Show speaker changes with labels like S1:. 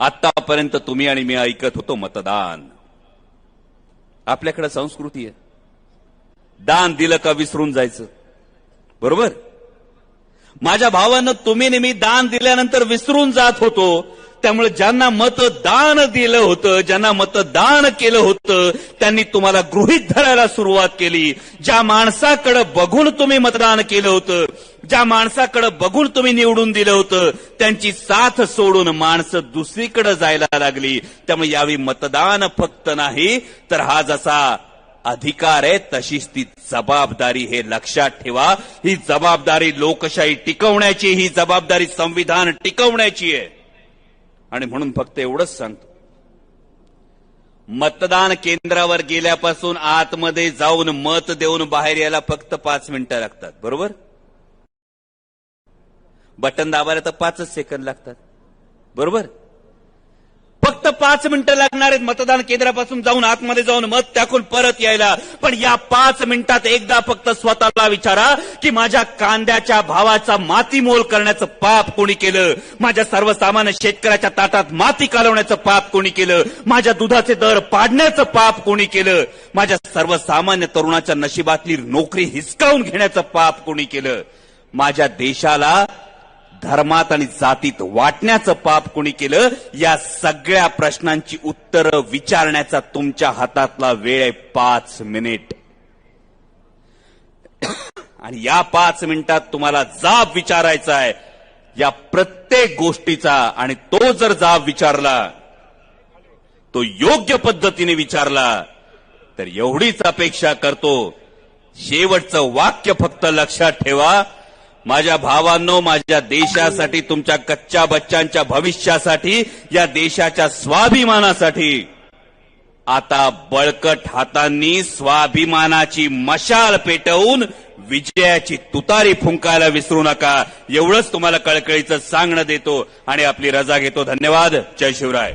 S1: आतापर्यंत तुम्ही आणि मी ऐकत होतो मतदान. आपल्याकडे संस्कृती आहे. दान दिलं का विसरून जायचं? बरोबर? माझ्या भावानं तुम्ही नेहमी दान दिल्यानंतर विसरून जात होतो त्यामुळे ज्यांना मतदान दिलं होतं ज्यांना मतदान केलं होतं त्यांनी तुम्हाला गृहीत धरायला सुरुवात केली. ज्या माणसाकडे बघून तुम्ही मतदान केलं होतं ज्या माणसाकडे बघून तुम्ही निवडून दिलं होतं त्यांची साथ सोडून माणसं दुसरीकडे जायला लागली. त्यामुळे यावेळी मतदान फक्त नाही तर हा जसा अधिकार आहे तशीच ती जबाबदारी हे लक्षात ठेवा. ही जबाबदारी लोकशाही टिकवण्याची ही जबाबदारी संविधान टिकवण्याची आहे. आणि म्हणून फक्त एवढंच सांगतो. मतदान केंद्रावर गेल्यापासून आतमध्ये जाऊन मत देऊन बाहेर यायला फक्त पाच मिनिटं लागतात. बरोबर? बटन दाबायला तर पाचच सेकंद लागतात. बरोबर? फक्त पाच मिनिटं लागणार आहेत मतदान केंद्रापासून जाऊन आतमध्ये जाऊन मत टाकून परत यायला. पण या पाच मिनिटात एकदा फक्त स्वतःला विचारा की माझ्या कांद्याच्या भावाचा मातीमोल करण्याचं पाप कोणी केलं? माझ्या सर्वसामान्य शेतकऱ्याच्या ताटात माती कालवण्याचं पाप कोणी केलं? माझ्या दुधाचे दर पाडण्याचं पाप कोणी केलं? माझ्या सर्वसामान्य तरुणाच्या नशिबातली नोकरी हिसकावून घेण्याचं पाप कोणी केलं? माझ्या देशाला धर्मात आणि जातीत वाटण्याचं पाप कोणी केलं या सगळ्या प्रश्नांची उत्तरं विचारण्याचा तुमच्या हातातला वेळ आहे पाच मिनिट. आणि या पाच मिनिटात तुम्हाला जाब विचारायचा आहे. या प्रत्येक गोष्टीचा आणि तो जर जाब विचारला तो योग्य पद्धतीने विचारला तर एवढीच अपेक्षा करतो. शेवटचं वाक्य फक्त लक्षात ठेवा. माझ्या भावांनो माझ्या देशासाठी तुमच्या कच्च्या बच्चांच्या भविष्यासाठी या देशाच्या स्वाभिमानासाठी आता बळकट हातांनी स्वाभिमानाची मशाल पेटवून विजयाची तुतारी फुंकायला विसरू नका. एवढंच तुम्हाला कळकळीचं सांगणं देतो आणि आपली रजा घेतो. धन्यवाद. जय शिवराय.